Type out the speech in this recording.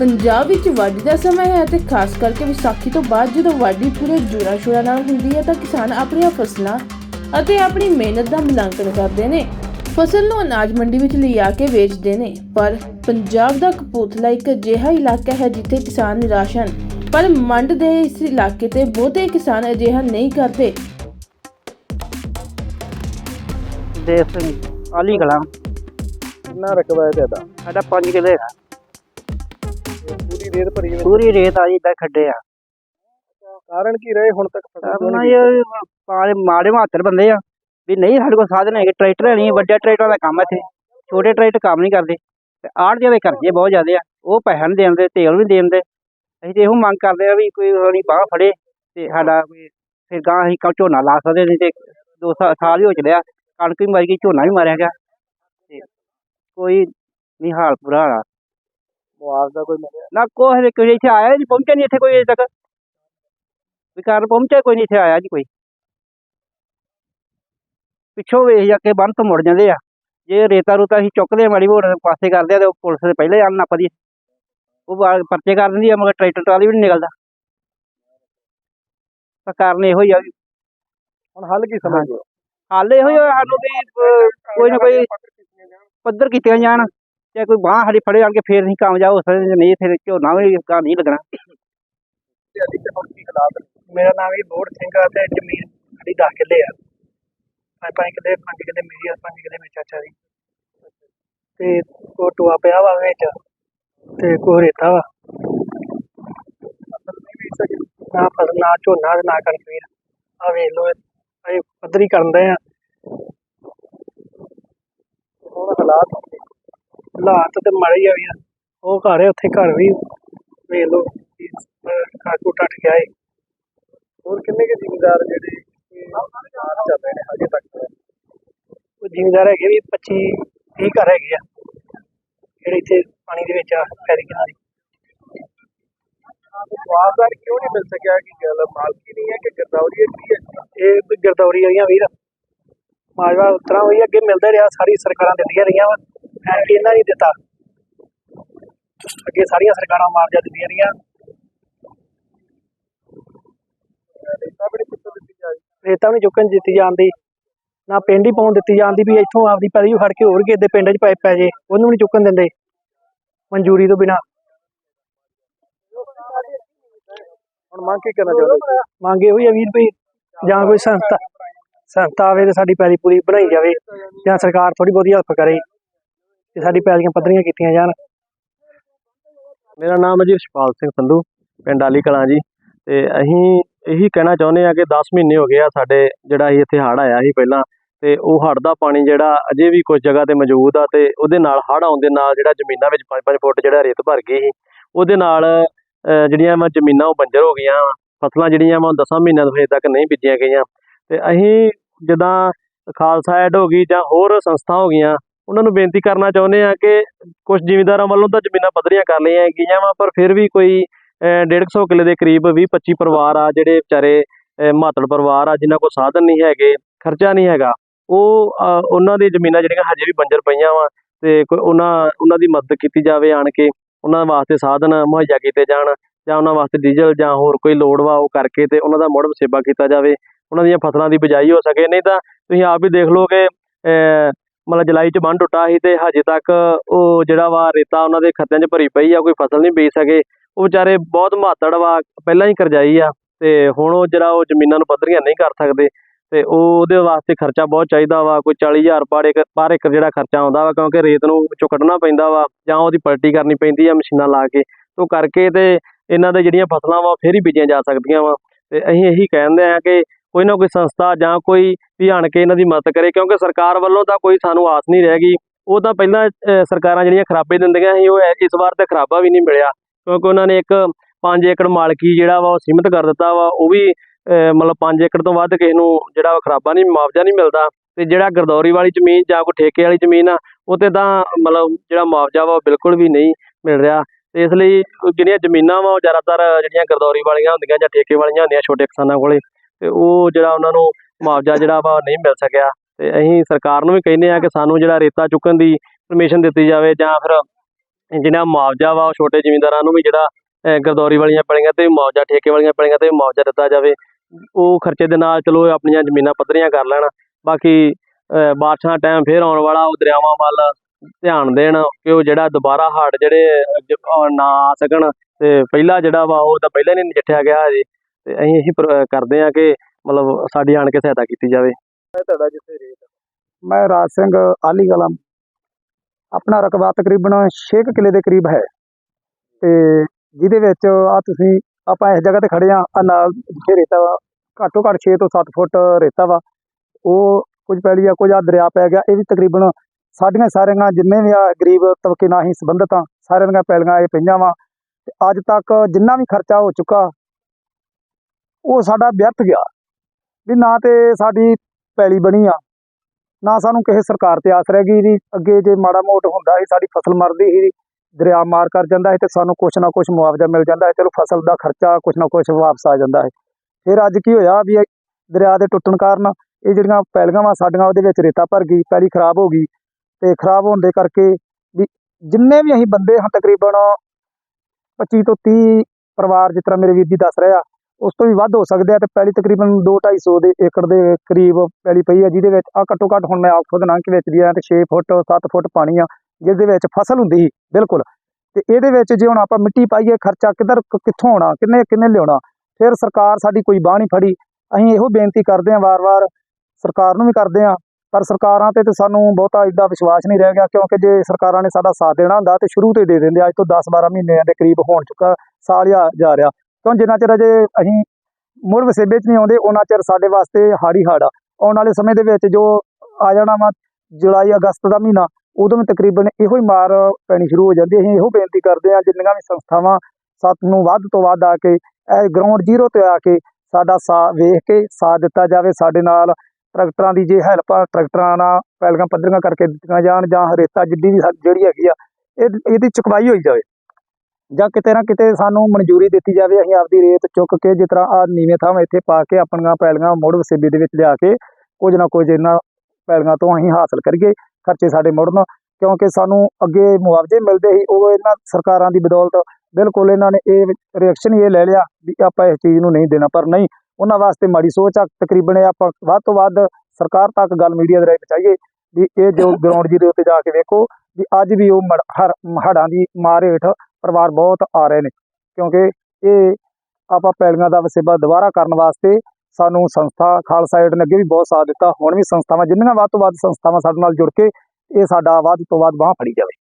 ਪੰਜਾਬ ਵਿੱਚ ਵਾਢੀ ਦਾ ਸਮਾਂ ਹੈ ਤੇ ਖਾਸ ਕਰਕੇ ਵਿਸਾਖੀ ਤੋਂ ਬਾਅਦ ਜਦੋਂ ਵਾਢੀ ਪੂਰੇ ਜੋਰਾਂ ਸ਼ੋਰਾਂ ਨਾਲ ਹੁੰਦੀ ਹੈ ਤਾਂ ਕਿਸਾਨ ਆਪਣੀਆਂ ਫਸਲਾਂ ਅਤੇ ਆਪਣੀ ਮਿਹਨਤ ਦਾ ਮੁਲਾਂਕਣ ਕਰਦੇ ਨੇ। ਫਸਲ ਨੂੰ ਅਨਾਜ ਮੰਡੀ ਵਿੱਚ ਲਿਆ ਕੇ ਵੇਚਦੇ ਨੇ ਪਰ ਪੰਜਾਬ ਦਾ ਕਪੂਰਥਲਾ ਇੱਕ ਅਜਿਹਾ ਇਲਾਕਾ ਹੈ ਜਿੱਥੇ ਕਿਸਾਨ ਨਿਰਾਸ਼ ਹਨ ਪਰ ਮੰਡ ਦੇ ਇਸ ਇਲਾਕੇ ਤੇ ਬਹੁਤੇ ਕਿਸਾਨ ਅਜਿਹਾ ਨਹੀਂ ਕਰਦੇ। ਦੇਵ ਸਿੰਘ ਆਲੀ ਕਲਾਂ। ਕਿੰਨਾ ਰਕਬਾ ਹੈ ਤੁਹਾਡਾ? ਸਾਡਾ 5 ਕਿਲੇ ਹੈ। ਰੇਤ ਭਰੀ ਹੋਈ ਪੂਰੀ ਰੇਤ ਆ ਜਿੱਦਾਂ ਖੱਡੇ ਆ। ਕਾਰਨ ਕੀ ਰਹੇ ਹੁਣ ਤੱਕ ਨਹੀਂ ਇਹ ਪਾਲੇ ਮਾੜੇ ਮਾਤਰ ਬੰਦੇ ਆ ਵੀ ਨਹੀਂ ਸਾਡੇ ਕੋਲ ਸਾਧਨ ਹੈਗੇ ਟਰੈਕਟਰ ਨਹੀਂ ਵੱਡੇ ਟਰੈਕਟਰਾਂ ਦਾ ਕੰਮ ਇੱਥੇ। ਛੋਟੇ ਟਰੈਕਟਰ ਕੰਮ ਨਹੀਂ ਕਰਦੇ। ਤੇ ਆੜ੍ਹਤੀਆਂ ਦੇ ਖਰਚੇ ਬਹੁਤ ਜ਼ਿਆਦੇ ਆ ਉਹ ਪੈਸਾ ਨਹੀਂ ਦੇਣਦੇ ਤੇਲ ਵੀ ਦੇਣਦੇ ਅਸੀਂ ਤੇ ਇਹੋ ਮੰਗ ਕਰਦੇ ਆ ਵੀ ਕੋਈ ਹੋਣੀ ਬਾਹ ਫੜੇ ਤੇ ਸਾਡਾ ਕੋਈ ਫਿਰ ਗਾਂ ਅਸੀਂ ਕਾ ਝੋਨਾ ਲਾ ਸਕਦੇ ਨਹੀਂ ਤੇ ਦੋ ਸਾਲ ਹੀ ਹੋ ਚਲਿਆ ਕਣਕ ਵੀ ਮਰ ਗਈ ਝੋਨਾ ਵੀ ਮਾਰਿਆ ਗਿਆ। ਤੇ ਕੋਈ ਨਹੀਂ ਹਾਲ ਬੁਰਾ ਹਾਲ ਆ ਮੁਆਵਜ਼ਾ ਕੋਈ ਮਿਲਿਆ? ਨਾ ਕੋਈ ਕੋਈ ਇੱਥੇ ਆਇਆ ਨਹੀਂ ਪਹੁੰਚਿਆ ਨਹੀਂ ਇੱਥੇ ਕੋਈ ਅਜੇ ਤੱਕ। ਵਿਕਾਰ ਪਹੁੰਚਿਆ ਕੋਈ ਨਹੀਂ ਇੱਥੇ ਆਇਆ ਜੀ ਕੋਈ। ਪਿੱਛੋਂ ਵੇਖ ਜਾ ਕੇ ਬੰਨ ਤੋਂ ਮੁੜ ਜਾਂਦੇ ਆ। ਜੇ ਰੇਤਾ ਰੂਤਾ ਅਸੀਂ ਚੁੱਕਦੇ ਮਾੜੀ ਮੋੜ ਪਾਸੇ ਕਰਦੇ ਆ ਤੇ ਉਹ ਪੁਲਿਸ ਦੇ ਪਹਿਲੇ ਆਣ ਨੱਪਦੀ ਉਹ ਪਰਚੇ ਕਰ ਦਿੰਦੀ ਆ ਮਗਰ ਟਰੈਕਟਰ ਟਰਾਲੀ ਵੀ ਨਹੀਂ ਨਿਕਲਦਾ। ਤਾਂ ਕਾਰਨ ਇਹੋ ਹੀ ਆ ਹੁਣ ਹੱਲ ਕੀ ਸਮਝਦੇ ਹੋ? ਹਾਲ ਇਹੋ ਹੀ ਆ ਸਾਨੂੰ ਵੀ ਕੋਈ ਨਾ ਕੋਈ ਪੱਧਰ ਕੀਤੀਆਂ ਜਾਣ। ਜਾਂ ਕੋਈ ਬਾਂਹ ਸਾਡੀ ਫੜੇ ਆਣ ਕੇ ਫੇਰ ਅਸੀਂ ਕਾਮਯਾਬ ਹੋ ਸਕਦੇ ਜੇ ਨਹੀਂ ਫਿਰ ਝੋਨਾ ਵੀ ਗਾ ਨਹੀਂ ਲੱਗਣਾ। ਮੇਰਾ ਨਾਮ ਹੈ ਬੋੜ ਸਿੰਘ ਆ ਤੇ ਜ਼ਮੀਨ ਸਾਡੀ 10 ਕਿੱਲੇ ਆ। ਪੰਜ ਪੰਜ ਕਿੱਲੇ ਪੰਜ ਕਿੱਲੇ ਮੇਰੀ ਆ, ਪੰਜ ਕਿੱਲੇ ਮੇਰੇ ਚਾਚਾ ਦੀ ਤੇ ਕੋ ਟੋਆ ਪਿਆ ਵਾ ਵਿੱਚ ਤੇ ਕੋ ਰੇਤਾ ਵਾ। ਨਾ ਫਸਲ, ਨਾ ਝੋਨਾ ਤੇ ਨਾ ਕਣਕ ਵੀਰ ਆ। ਵੇਖ ਲੋ ਇਹ ਪੱਧਰੀ ਕਰਨ ਆ ਹੁਣ ਹਾਲਾਤ ਹਾਲਾਤ ਤੇ ਮਾੜੇ ਹੀ ਆ ਵੀਰ ਉਹ ਘਰ ਹੈ ਉੱਥੇ ਘਰ ਵੀ ਵੇਖ ਲੋ ਕਾਕੂ ਟੱਟ ਗਿਆ ਏ। ਹੋਰ ਕਿੰਨੇ ਕੇ ਜ਼ਿਮੀਦਾਰ ਜਿਹੜੇ ਚੱਲ ਰਹੇ ਨੇ ਹਜੇ ਤੱਕ? ਉਹ ਜ਼ਿਮੀਦਾਰ ਹੈਗੇ ਵੀ 25 30 ਘਰ ਹੈਗੇ ਆ ਜਿਹੜੇ ਇੱਥੇ ਪਾਣੀ ਦੇ ਵਿੱਚ ਆ ਪੈਰੀ ਕਿਨਾਰੇ। ਮੁਆਵਜ਼ਾ ਕਿਉਂ ਨਹੀਂ ਮਿਲ ਸਕਿਆ? ਕਿ ਗੱਲ ਮਾਲਕੀ ਨਹੀਂ ਹੈ ਕਿ ਗਰਦੌਰੀ ਕੀ ਹੈ? ਇਹ ਗਰਦੌਰੀ ਵਾਲੀਆਂ ਵੀਰ ਮਾਜਵਾ ਉਤਰਾ ਹੋਈ ਅੱਗੇ ਮਿਲਦਾ ਰਿਹਾ ਸਾਰੀ ਸਰਕਾਰਾਂ ਦਿੰਦੀਆਂ ਰਹੀਆਂ ਵਾ। ਇਹਨਾਂ ਨਹੀਂ ਦਿੱਤਾ। ਅੱਗੇ ਸਾਰੀਆਂ ਸਰਕਾਰਾਂ ਮੁਆਵਜ਼ਾ ਦਿੰਦੀਆਂ ਰਹੀਆਂ। ਰੇਤਾ ਵੀ ਚੁੱਕਣ ਦਿੱਤੀ ਜਾਂਦੀ ਨਾ ਪਿੰਡ ਹੀ ਪਾਉਣ ਦਿੱਤੀ ਜਾਂਦੀ ਵੀ ਇੱਥੋਂ ਆਪਦੀ ਪੈਲੀ ਫੜ ਕੇ ਹੋਰ ਕਿਸੇ ਦੇ ਪਿੰਡ 'ਚ ਪਾਇ ਪੈ ਜੇ। ਉਹਨੂੰ ਵੀ ਨਹੀਂ ਚੁੱਕਣ ਦਿੰਦੇ। ਮਨਜ਼ੂਰੀ ਤੋਂ ਬਿਨਾ। ਹੁਣ ਮੰਗ ਕੀ ਕਰਨਾ ਚਾਹੁੰਦੇ ਮੰਗੇ ਹੋਈ ਆ 20 ਰੁਪਏ ਜਾਂ ਕੋਈ ਸੰਸਥਾ ਸੰਸਥਾ ਆਵੇ ਤੇ ਸਾਡੀ ਪੈਲੀ ਪੂਰੀ ਬਣਾਈ ਜਾਵੇ ਜਾਂ ਸਰਕਾਰ ਥੋੜੀ ਬਹੁਤੀ ਹੈਲਪ ਕਰੇ। ਤੇ ਸਾਡੀ ਪੈਲੀਆਂ ਪੱਧਰੀਆਂ ਕੀਤੀਆਂ ਜਾਣ। ਮੇਰਾ ਨਾਮ ਹੈ ਜੀ ਰਸ਼ਪਾਲ ਸਿੰਘ ਸੰਧੂ ਪਿੰਡ ਆਲੀ ਕਲਾਂ ਜੀ। ਤੇ ਅਸੀਂ ਇਹੀ ਕਹਿਣਾ ਚਾਹੁੰਦੇ ਆ ਕਿ 10 ਮਹੀਨੇ ਹੋ ਗਏ ਆ ਸਾਡੇ ਜਿਹੜਾ ਇੱਥੇ ਹੜ੍ਹ ਆਇਆ ਸੀ ਪਹਿਲਾਂ ਤੇ ਉਹ ਹੜ੍ਹ ਦਾ ਪਾਣੀ ਜਿਹੜਾ ਅਜੇ ਵੀ ਕੁਝ ਜਗ੍ਹਾ ਤੇ ਮੌਜੂਦ ਆ ਤੇ ਉਹਦੇ ਨਾਲ ਹੜ੍ਹ ਆਉਣ ਦੇ ਨਾਲ ਜਿਹੜਾ ਜ਼ਮੀਨਾਂ ਵਿੱਚ 5-5 ਫੁੱਟ ਜਿਹੜਾ ਰੇਤ ਭਰ ਗਈ ਸੀ ਉਹਦੇ ਨਾਲ ਅਹ, ਜਿਹੜੀਆਂ ਵਾ ਜ਼ਮੀਨਾਂ ਉਹ ਬੰਜਰ ਹੋ ਗਈਆਂ ਫਸਲਾਂ ਜਿਹੜੀਆਂ ਵਾ 10 ਮਹੀਨਿਆਂ ਤੋਂ ਹਜੇ ਤੱਕ ਨਹੀਂ ਬੀਜੀਆਂ ਗਈਆਂ। ਤੇ ਅਸੀਂ ਜਿੱਦਾਂ ਖਾਲਸਾ ਐਡ ਹੋ ਗਈ ਜਾਂ ਹੋਰ ਸੰਸਥਾ ਹੋ ਗਈਆਂ ਉਹਨਾਂ ਨੂੰ ਬੇਨਤੀ ਕਰਨਾ ਚਾਹੁੰਦੇ ਆ ਕਿ ਕੁਝ ਜ਼ਿਮੀਂਦਾਰਾਂ ਵੱਲੋਂ ਤਾਂ ਜ਼ਮੀਨਾਂ ਪੱਧਰੀਆਂ ਕਰ ਲਈਆਂ ਗਈਆਂ ਵਾ ਪਰ ਫਿਰ ਵੀ ਕੋਈ ਅਹ, 150 ਕਿੱਲੇ ਦੇ ਕਰੀਬ 20 25 ਪਰਿਵਾਰ ਆ ਜਿਹੜੇ ਵਿਚਾਰੇ ਅਹ, ਮਾਤੜ ਪਰਿਵਾਰ ਆ ਜਿਨ੍ਹਾਂ ਕੋਲ ਸਾਧਨ ਨਹੀਂ ਹੈਗੇ ਖਰਚਾ ਨਹੀਂ ਹੈਗਾ ਉਹ ਉਹਨਾਂ ਦੀ ਜ਼ਮੀਨਾਂ ਜਿਹੜੀਆਂ ਹਜੇ ਵੀ ਬੰਜਰ ਪਈਆਂ ਵਾ ਤੇ ਕੋਈ ਉਹਨਾਂ ਉਹਨਾਂ ਦੀ ਮਦਦ ਕੀਤੀ ਜਾਵੇ ਆਣ ਕੇ ਉਹਨਾਂ ਵਾਸਤੇ ਸਾਧਨ ਮੁਹੱਈਆ ਕੀਤੇ ਜਾਣ ਜਾਂ ਉਹਨਾਂ ਵਾਸਤੇ ਡੀਜ਼ਲ ਜਾਂ ਹੋਰ ਕੋਈ ਲੋੜ ਵਾ ਉਹ ਕਰਕੇ ਤੇ ਉਹਨਾਂ ਦਾ ਮੁੜ ਵਸੇਬਾ ਕੀਤਾ ਜਾਵੇ ਉਹਨਾਂ ਦੀਆਂ ਫਸਲਾਂ ਦੀ ਬਿਜਾਈ ਹੋ ਸਕੇ ਨਹੀਂ ਤਾਂ ਤੁਸੀਂ ਆਪ ਵੀ ਦੇਖ ਲਓ ਕਿ ਮਤਲਬ ਜੁਲਾਈ ਚ ਬੰਨ ਟੁੱਟਾ ਸੀ ਤੇ ਹਜੇ ਤੱਕ ਉਹ ਜਿਹੜਾ ਵਾ ਰੇਤਾ ਉਹਨਾਂ ਦੇ ਖੱਤਿਆਂ 'ਚ ਭਰੀ ਪਈ ਆ, ਕੋਈ ਫਸਲ ਨਹੀਂ ਬੀਜ ਸਕੇ। ਉਹ ਵਿਚਾਰੇ ਬਹੁਤ ਮਾਤੜ ਵਾ, ਪਹਿਲਾਂ ਹੀ ਕਰਜ਼ਾਈ ਆ ਤੇ ਹੁਣ ਉਹ ਜਿਹੜਾ ਉਹ ਜ਼ਮੀਨਾਂ ਨੂੰ ਪੱਧਰੀਆਂ ਨਹੀਂ ਕਰ ਸਕਦੇ ਤੇ ਉਹ ਉਹਦੇ ਵਾਸਤੇ ਖਰਚਾ ਬਹੁਤ ਚਾਹੀਦਾ ਵਾ, ਕੋਈ 40000 ਪਰ ਏਕੜ ਪਰ ਏਕੜ ਜਿਹੜਾ ਖਰਚਾ ਆਉਂਦਾ ਵਾ, ਕਿਉਂਕਿ ਰੇਤ ਨੂੰ ਵਿੱਚੋਂ ਕੱਢਣਾ ਪੈਂਦਾ ਵਾ ਜਾਂ ਉਹਦੀ ਪਲਟੀ ਕਰਨੀ ਪੈਂਦੀ ਆ ਮਸ਼ੀਨਾਂ ਲਾ ਕੇ। ਉਹ ਕਰਕੇ ਤੇ ਇਹਨਾਂ ਦੇ ਜਿਹੜੀਆਂ ਫਸਲਾਂ ਵਾ ਫੇਰ ਹੀ ਬੀਜੀਆਂ ਜਾ ਸਕਦੀਆਂ ਵਾ। ਤੇ ਅਸੀਂ ਇਹੀ ਕਹਿੰਦੇ ਆ ਕਿ ਕੋਈ ਨਾ ਕੋਈ ਸੰਸਥਾ ਜਾਂ ਕੋਈ ਵੀ ਆਣ ਕੇ ਇਹਨਾਂ ਦੀ ਮਦਦ ਕਰੇ, ਕਿਉਂਕਿ ਸਰਕਾਰ ਵੱਲੋਂ ਤਾਂ ਕੋਈ ਸਾਨੂੰ ਆਸ ਨਹੀਂ ਰਹਿ ਗਈ। ਉਹ ਤਾਂ ਪਹਿਲਾਂ ਸਰਕਾਰਾਂ ਜਿਹੜੀਆਂ ਖਰਾਬੇ ਦਿੰਦੀਆਂ ਸੀ, ਉਹ ਇਸ ਵਾਰ ਤਾਂ ਖਰਾਬਾ ਵੀ ਨਹੀਂ ਮਿਲਿਆ। ਕਿਉਂਕਿ ਉਹਨਾਂ ਨੇ ਇੱਕ 5 ਏਕੜ ਮਾਲਕੀ ਜਿਹੜਾ ਵਾ, ਉਹ ਸੀਮਿਤ ਕਰ ਦਿੱਤਾ ਵਾ, ਉਹ ਵੀ ਮਤਲਬ 5 ਏਕੜ ਤੋਂ ਵੱਧ ਕਿਸੇ ਨੂੰ ਜਿਹੜਾ ਵਾ ਖਰਾਬਾ ਨਹੀਂ, ਮੁਆਵਜ਼ਾ ਨਹੀਂ ਮਿਲਦਾ। ਤੇ ਜਿਹੜਾ ਗਰਦੌਰੀ ਵਾਲੀ ਜ਼ਮੀਨ ਜਾਂ ਕੋਈ ਠੇਕੇ ਵਾਲੀ ਜ਼ਮੀਨ ਆ, ਉਹ ਤੇ ਤਾਂ ਮਤਲਬ ਜਿਹੜਾ ਮੁਆਵਜ਼ਾ ਵਾ, ਉਹ ਬਿਲਕੁਲ ਵੀ ਨਹੀਂ ਮਿਲ ਰਿਹਾ। ਤੇ ਇਸ ਲਈ ਜਿਹੜੀਆਂ ਜ਼ਮੀਨਾਂ ਵਾ, ਉਹ ਜ਼ਿਆਦਾਤਰ ਜਿਹੜੀਆਂ ਗਰਦੌਰੀ ਵਾਲੀਆਂ ਹੁੰਦੀਆਂ ਜਾਂ ਠੇਕੇ ਵਾਲੀਆਂ ਹੁੰਦੀਆਂ, ਛੋਟੇ ਕਿਸਾਨਾਂ ਕੋਲੇ ਤੇ ਉਹ ਜਿਹੜਾ ਉਹਨਾਂ ਨੂੰ ਮੁਆਵਜ਼ਾ ਜਿਹੜਾ ਵਾ ਉਹ ਨਹੀਂ ਮਿਲ ਸਕਿਆ। ਤੇ ਅਸੀਂ ਸਰਕਾਰ ਨੂੰ ਵੀ ਕਹਿੰਦੇ ਆ ਕਿ ਸਾਨੂੰ ਜਿਹੜਾ ਰੇਤਾ ਚੁੱਕਣ ਦੀ ਪਰਮਿਸ਼ਨ ਦਿੱਤੀ ਜਾਵੇ ਜਾਂ ਫਿਰ ਜਿਹੜਾ ਮੁਆਵਜ਼ਾ ਵਾ ਉਹ ਛੋਟੇ ਜ਼ਿਮੀਂਦਾਰਾਂ ਨੂੰ ਵੀ ਜਿਹੜਾ ਗਰਦੌਰੀ ਵਾਲੀਆਂ ਪੈਲੀਆਂ ਤੇ ਵੀ ਮੁਆਵਜ਼ਾ, ਠੇਕੇ ਵਾਲੀਆਂ ਪੈਲੀਆਂ ਤੇ ਵੀ ਮੁਆਵਜ਼ਾ ਦਿੱਤਾ ਜਾਵੇ। ਉਹ ਖਰਚੇ ਦੇ ਨਾਲ ਚਲੋ ਆਪਣੀਆਂ ਜ਼ਮੀਨਾਂ ਪੱਧਰੀਆਂ ਕਰ ਲੈਣ। ਬਾਕੀ, ਅਹ, ਬਾਰਿਸ਼ਾਂ ਟਾਈਮ ਫੇਰ ਆਉਣ ਵਾਲਾ, ਉਹ ਦਰਿਆਵਾਂ ਵੱਲ ਧਿਆਨ ਦੇਣ ਕਿ ਉਹ ਜਿਹੜਾ ਦੁਬਾਰਾ ਹੜ੍ਹ ਜਿਹੜੇ ਨਾ ਆ ਸਕਣ। ਤੇ ਪਹਿਲਾ ਜਿਹੜਾ ਵਾ ਉਹ ਤਾਂ ਪਹਿਲਾਂ ਨਹੀਂ ਨਜਿੱਠਿਆ ਗਿਆ ਹਜੇ। ਤੇ ਅਸੀਂ ਇਹੀ ਕਰਦੇ ਆ ਕਿ ਮਤਲਬ ਸਾਡੀ ਆਣ ਕੇ ਸਹਾਇਤਾ ਕੀਤੀ ਜਾਵੇ। ਤੁਹਾਡਾ ਜਿੱਥੇ ਰੇਟ ਮੈਂ ਰਾਜ ਸਿੰਘ ਆਲੀ ਕਲਮ ਆਪਣਾ ਰਕਬਾ ਤਕਰੀਬਨ 6 ਕਿੱਲੇ ਦੇ ਕਰੀਬ ਹੈ। ਤੇ ਜਿਹਦੇ ਵਿੱਚ ਆ ਤੁਸੀਂ ਆਪਾਂ ਇਸ ਜਗ੍ਹਾ ਤੇ ਖੜੇ ਆ ਆ ਨਾਲ ਜਿੱਥੇ ਰੇਤਾ ਵਾ ਘੱਟੋ ਘੱਟ 6 ਤੋਂ 7 ਫੁੱਟ ਰੇਤਾ ਵਾ। ਉਹ ਕੁਝ ਪੈਲੀ ਆ ਕੁਝ ਆ ਦਰਿਆ ਪੈ ਗਿਆ ਇਹ ਵੀ ਤਕਰੀਬਨ ਸਾਡੀਆਂ ਸਾਰੀਆਂ ਜਿੰਨੇ ਵੀ ਆ ਗਰੀਬ ਤਬਕੇ ਨਾਲ ਹੀ ਸੰਬੰਧਿਤ ਆ ਸਾਰਿਆਂ ਦੀਆਂ ਪੈਲੀਆਂ ਇਹ ਪਈਆਂ ਵਾ। ਤੇ ਅੱਜ ਤੱਕ ਜਿੰਨਾ ਵੀ ਖਰਚਾ ਹੋ ਚੁੱਕਾ ਉਹ ਸਾਡਾ ਵਿਅਰਥ ਗਿਆ। ਵੀ ਨਾ ਤੇ ਸਾਡੀ ਪੈਲੀ ਬਣੀ ਆ, ਨਾ ਸਾਨੂੰ ਕਿਸੇ ਸਰਕਾਰ ਤੇ ਆਸ ਰਹਿ ਗਈ ਵੀ ਅੱਗੇ ਜੇ ਮਾੜਾ ਮੋਟ ਹੁੰਦਾ ਸੀ, ਸਾਡੀ ਫਸਲ ਮਰਦੀ ਸੀ, ਦਰਿਆ ਮਾਰ ਕਰ ਜਾਂਦਾ ਸੀ ਤੇ ਸਾਨੂੰ ਕੁਛ ਨਾ ਕੁਛ ਮੁਆਵਜ਼ਾ ਮਿਲ ਜਾਂਦਾ ਹੈ ਚਲੋ ਫਸਲ ਦਾ ਖਰਚਾ ਕੁਛ ਨਾ ਕੁਛ ਵਾਪਸ ਆ ਜਾਂਦਾ ਹੈ ਫਿਰ ਅੱਜ ਕੀ ਹੋਇਆ ਵੀ ਇਹ ਦਰਿਆ ਦੇ ਟੁੱਟਣ ਕਾਰਨ ਇਹ ਜਿਹੜੀਆਂ ਪੈਲੀਆਂ ਵਾ ਸਾਡੀਆਂ ਉਹਦੇ ਵਿੱਚ ਰੇਤਾ ਭਰ ਗਈ, ਪੈਲੀ ਖਰਾਬ ਹੋ ਗਈ ਤੇ ਖਰਾਬ ਹੋਣ ਦੇ ਕਰਕੇ ਵੀ ਜਿੰਨੇ ਵੀ ਅਸੀਂ ਬੰਦੇ ਹਾਂ ਤਕਰੀਬਨ 25 ਤੋਂ 30 ਪਰਿਵਾਰ ਜਿਸ ਤਰ੍ਹਾਂ ਮੇਰੇ ਵੀਰ ਜੀ ਦੱਸ ਰਿਹਾ ਉਸ ਤੋਂ ਵੀ ਵੱਧ ਹੋ ਸਕਦੇ ਆ ਤੇ ਪਹਿਲੀ ਤਕਰੀਬਨ 2 250 ਦੇ ਏਕੜ ਦੇ ਕਰੀਬ ਪੈਲੀ ਪਈ ਆ ਜਿਹਦੇ ਵਿੱਚ ਆ ਘੱਟੋ ਘੱਟ ਹੁਣ ਮੈਂ ਆਪ ਖੁਦ ਲੰਘ ਕੇ ਵਿੱਚ ਦੀ ਆ ਤੇ 6 ਫੁੱਟ 7 ਫੁੱਟ ਪਾਣੀ ਆ, ਜਿਹਦੇ ਵਿੱਚ ਫਸਲ ਹੁੰਦੀ ਸੀ, ਬਿਲਕੁਲ। ਤੇ ਇਹਦੇ ਵਿੱਚ ਜੇ ਹੁਣ ਆਪਾਂ ਮਿੱਟੀ ਪਾਈਏ, ਖਰਚਾ ਕਿੱਧਰ ਕਿੱਥੋਂ ਆਉਣਾ, ਕਿੰਨੇ ਕਿੰਨੇ ਲਿਆਉਣਾ? ਫਿਰ ਸਰਕਾਰ ਸਾਡੀ ਕੋਈ ਬਾਹ ਨਹੀਂ ਫੜੀ। ਅਸੀਂ ਇਹੋ ਬੇਨਤੀ ਕਰਦੇ ਹਾਂ ਵਾਰ-ਵਾਰ, ਸਰਕਾਰ ਨੂੰ ਵੀ ਕਰਦੇ ਹਾਂ, ਪਰ ਸਰਕਾਰਾਂ ਤੇ ਤੇ ਸਾਨੂੰ ਬਹੁਤਾ ਏਡਾ ਵਿਸ਼ਵਾਸ ਨਹੀਂ ਰਹਿ ਗਿਆ, ਕਿਉਂਕਿ ਜੇ ਸਰਕਾਰਾਂ ਨੇ ਸਾਡਾ ਸਾਥ ਦੇਣਾ ਹੁੰਦਾ ਤੇ ਸ਼ੁਰੂ ਤੋਂ ਹੀ ਦੇ ਦਿੰਦੇ ਅੱਜ ਤੋਂ 10-12 ਮਹੀਨਿਆਂ ਦੇ ਕਰੀਬ ਹੋਣ ਚੁੱਕਾ, ਸਾਲ ਹੀ ਜਾ ਰਿਹਾ। ਕਿਉਂ ਜਿੰਨਾ ਚਿਰ ਅਜੇ ਅਸੀਂ ਮੁੜ ਵਸੇਬੇ 'ਚ ਨਹੀਂ ਆਉਂਦੇ ਉਹਨਾਂ ਚਿਰ ਸਾਡੇ ਵਾਸਤੇ ਹਾੜੀ ਹਾੜ ਆਉਣ ਵਾਲੇ ਸਮੇਂ ਦੇ ਵਿੱਚ ਜੋ ਆ ਜਾਣਾ ਵਾ, ਜੁਲਾਈ, ਅਗਸਤ ਦਾ ਮਹੀਨਾ, ਉਦੋਂ ਵੀ ਤਕਰੀਬਨ ਇਹੋ ਹੀ ਮਾਰ ਪੈਣੀ ਸ਼ੁਰੂ ਹੋ ਜਾਂਦੀ ਅਸੀਂ ਇਹੋ ਬੇਨਤੀ ਕਰਦੇ ਹਾਂ ਜਿੰਨੀਆਂ ਵੀ ਸੰਸਥਾਵਾਂ ਸੱਤ ਨੂੰ ਵੱਧ ਤੋਂ ਵੱਧ ਆ ਕੇ, ਇਹ ਗਰਾਊਂਡ ਜ਼ੀਰੋ ਤੇ ਆ ਕੇ ਸਾਡਾ ਸਾ ਵੇਖ ਕੇ, ਸਾਥ ਦਿੱਤਾ ਜਾਵੇ, ਸਾਡੇ ਨਾਲ ਟਰੈਕਟਰਾਂ ਦੀ ਜੇ ਹੈਲਪ ਆ, ਟਰੈਕਟਰਾਂ ਨਾਲ ਪੈਲੀਆਂ ਪੱਧਰੀਆਂ ਕਰਕੇ ਦਿੱਤੀਆਂ ਜਾਣ ਜਾਂ ਰੇਤਾ ਜਿੱਡੀ ਵੀ ਸਾ- ਜਿਹੜੀ ਹੈਗੀ ਆ, ਇਹ, ਇਹਦੀ ਚੁਕਵਾਈ ਹੋਈ ਜਾਵੇ। ਜਾਂ ਕਿਤੇ ਨਾ ਕਿਤੇ ਸਾਨੂੰ ਮਨਜ਼ੂਰੀ ਦਿੱਤੀ ਜਾਵੇ, ਅਸੀਂ ਆਪਦੀ ਰੇਤ ਚੁੱਕ ਕੇ ਜਿਸ ਤਰ੍ਹਾਂ ਆ ਨੀਵੇਂ ਥਾਂ ਇੱਥੇ ਪਾ ਕੇ ਆਪਣੀਆਂ ਪੈਲੀਆਂ ਮੁੜ ਵਸੇਬੇ ਦੇ ਵਿੱਚ ਲਿਆ ਕੇ ਕੁਝ ਨਾ ਕੁਝ ਇਹਨਾਂ ਪੈਲੀਆਂ ਤੋਂ ਅਸੀਂ ਹਾਸਲ ਕਰੀਏ, ਖਰਚੇ ਸਾਡੇ ਮੁੜਨ। ਕਿਉਂਕਿ ਸਾਨੂੰ ਅੱਗੇ ਮੁਆਵਜ਼ੇ ਮਿਲਦੇ ਸੀ ਉਹ ਇਹਨਾਂ ਸਰਕਾਰਾਂ ਦੀ ਬਦੌਲਤ ਬਿਲਕੁਲ ਇਹਨਾਂ ਨੇ ਇਹ ਰਿਐਕਸ਼ਨ ਹੀ ਇਹ ਲੈ ਲਿਆ ਵੀ ਆਪਾਂ ਇਸ ਚੀਜ਼ ਨੂੰ ਨਹੀਂ ਦੇਣਾ, ਪਰ ਨਹੀਂ, ਉਹਨਾਂ ਵਾਸਤੇ ਮਾੜੀ ਸੋਚ ਆ। ਤਕਰੀਬਨ ਇਹ ਆਪਾਂ ਵੱਧ ਤੋਂ ਵੱਧ ਸਰਕਾਰ ਤੱਕ ਗੱਲ ਮੀਡੀਆ ਦੇ ਰਾਹੀਂ ਪਹੁੰਚਾਈਏ ਵੀ ਇਹ ਜੋ ਗਰਾਊਂਡ ਜੀ ਦੇ ਉੱਤੇ ਜਾ ਕੇ ਵੇਖੋ ਵੀ ਅੱਜ ਵੀ ਉਹ ਮੜ- ਹੜਾਂ ਦੀ ਮਾਰ ਹੇਠ ਪਰਿਵਾਰ ਬਹੁਤ ਆ ਰਹੇ ਨੇ, ਕਿਉਂਕਿ ਇਹ ਆਪਾਂ ਪੈਲੀਆਂ ਦਾ ਵਸੇਬਾ ਦੁਬਾਰਾ ਕਰਨ ਵਾਸਤੇ ਸਾਨੂੰ ਸੰਸਥਾ ਖਾਲਸਾ ਏਡ ਨੇ ਅੱਗੇ ਵੀ ਬਹੁਤ ਸਾਥ ਦਿੱਤਾ, ਹੁਣ ਵੀ ਸੰਸਥਾਵਾਂ, ਜਿੰਨੀਆਂ ਵੱਧ ਤੋਂ ਵੱਧ ਸੰਸਥਾਵਾਂ ਸਾਡੇ ਨਾਲ ਜੁੜ ਕੇ ਇਹ ਸਾਡਾ ਵੱਧ ਤੋਂ ਵੱਧ ਬਾਂਹ ਫੜੀ ਜਾਵੇ।